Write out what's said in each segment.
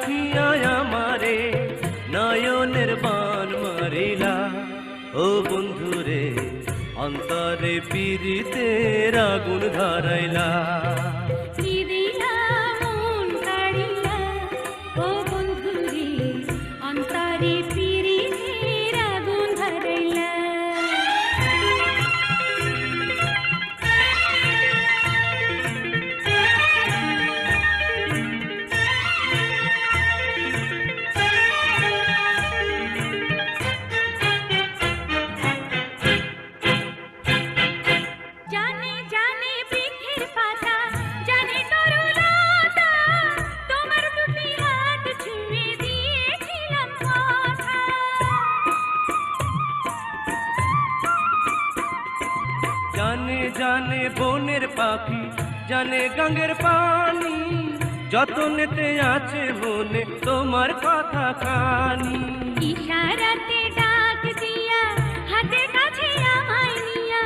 রাখিয়া আমারে নয়নের বান মারিলা। ও বন্ধুরে অন্তরে পিরিতে আগুন ধরাইলা। জানে জানে বনের পাখি জানে গাঙ্গের পানি। যতনেতে আছে মনে তোমার কথা খানি ইশারাতে ডাক দিয়া হাতের কাছে আমায় নিয়া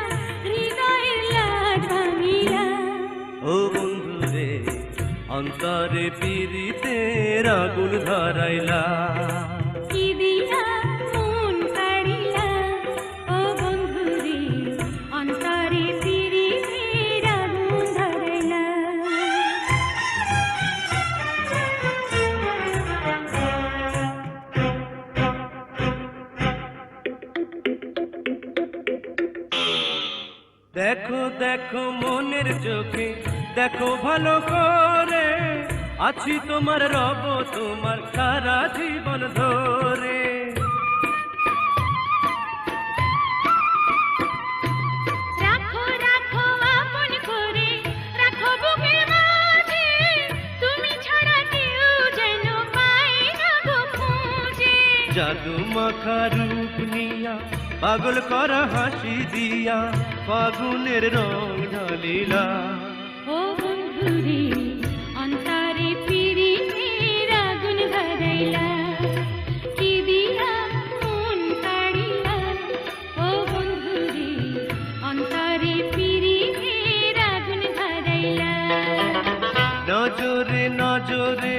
হৃদয়ের ও বন্ধুরে অন্তরে পিরিতে আগুন ধরাইলা। দেখো দেখো মনের চোখে দেখো ভালো করে। আছি তোমার রব তোমার সারা জীবন ধরে। জাদু মাখা রূপ নিয়া পাগল করা হাসি দিয়া ফাগুনের রং ঢালিলা। ও বন্ধুরে অন্তরে পিরিতের আগুন ধরাইলা। কি দিয়া মন কাড়িলা? ও বন্ধুরে অন্তরে পিরিতের আগুন ধরাইলা। নজরে নজরে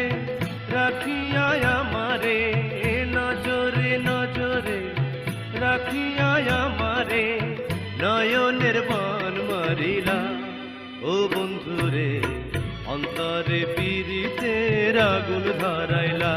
মারিলা ও বন্ধুরে অন্তরে পিরিতে আগুন ধরাইলা।